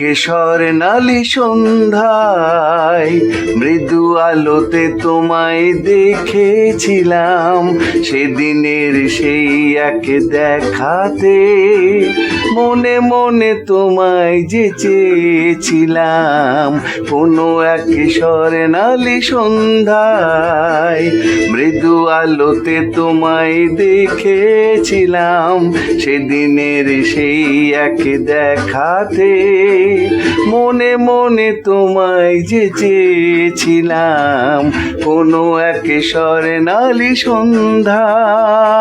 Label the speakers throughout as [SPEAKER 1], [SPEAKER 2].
[SPEAKER 1] এক নালি সন্ধ্যায় মৃদু আলোতে তোমায় দেখেছিলাম। সেদিনের সেই এক দেখাতে মনে মনে তোমায় যে চেয়েছিলাম, কোনো এক স্বর্ণালী সন্ধ্যায় মৃদু আলোতে তোমায় দেখেছিলাম। সেদিনের সেই এক দেখাতে মনে মনে তোমায় যে চেয়েছিলাম, কোনো এক স্বর্ণালী সন্ধ্যায়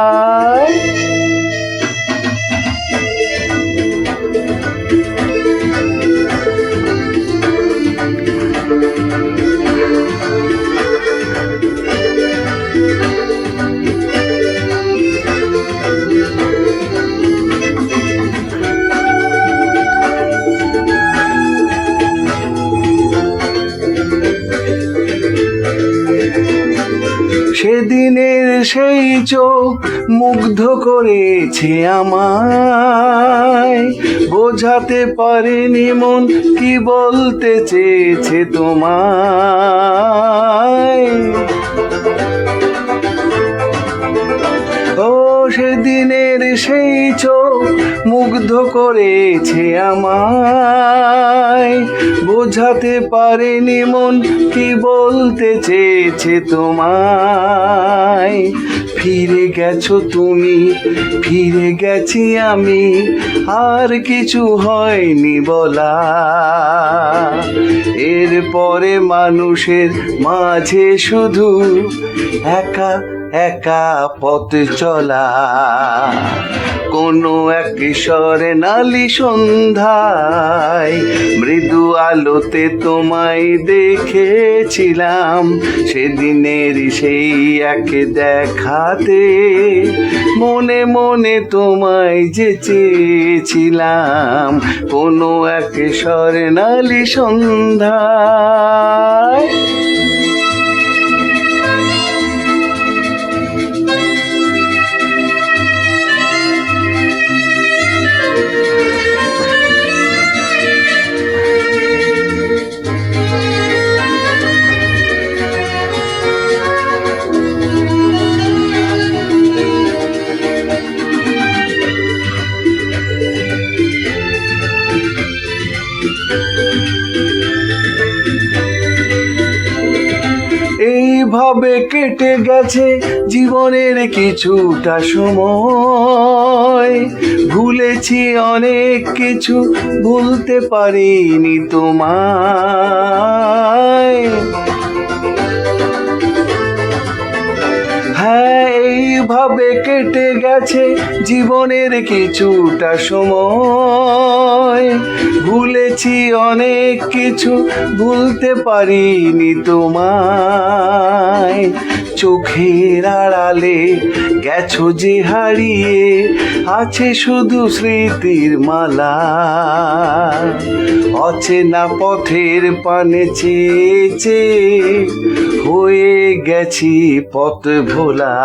[SPEAKER 1] সেই চোখ মুগ্ধ করেছে আমায়। বোঝাতে পারেনি মন কি বলতে চেয়েছে তোমায়। ও সেদিনের সেই চোখ মুগ্ধ করেছে আমায়। বোঝাতে পারেনি মন কি বলতে চেয়েছে তোমায়। ফিরে গেছো তুমি, ফিরে গেছি আমি, আর কিছু হয়নি বলা। এরপরে মানুষের মাঝে শুধু একা একা পথ চলা। কোনো এক স্বর্ণালী সন্ধ্যায়। মৃদু আলোতে তোমায় দেখেছিলাম। সেদিনের সেই এক দেখাতে মনে মনে তোমায় যে চেয়েছিলাম। কোনো এক স্বর্ণালী সন্ধ্যায়। এইভাবে কেটে গেছে জীবনের কিছুটা সময়? ভুলেছি অনেক কিছু, ভুলতে পারিনি তোমায়। হ্যাঁ এইভাবে কেটে গেছে জীবনের কিছুটা সময়। ভুলেছি অনেক কিছু, ভুলতে পারিনি তোমায়। চোখের আড়ালে গেছো যে হারিয়ে, আছে শুধু স্মৃতির মালা। অচেনা পথের পানে চেয়েছে, হয়ে গেছি পথ ভোলা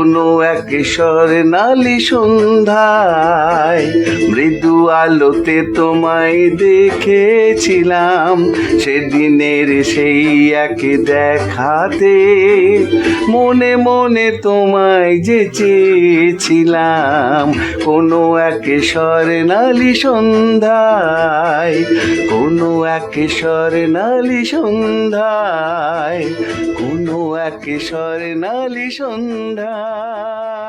[SPEAKER 1] কোনো এক স্বর্ণালী সন্ধ্যায়। মৃদু আলোতে তোমায় দেখেছিলাম। সেদিনের সেই এক দেখাতে মনে মনে তোমায় যে চেয়েছিলাম। কোনো এক স্বর্ণালী সন্ধ্যায়, কোনো এক স্বর্ণালী সন্ধ্যায়, কোনো এক স্বর্ণালী সন্ধ্যায়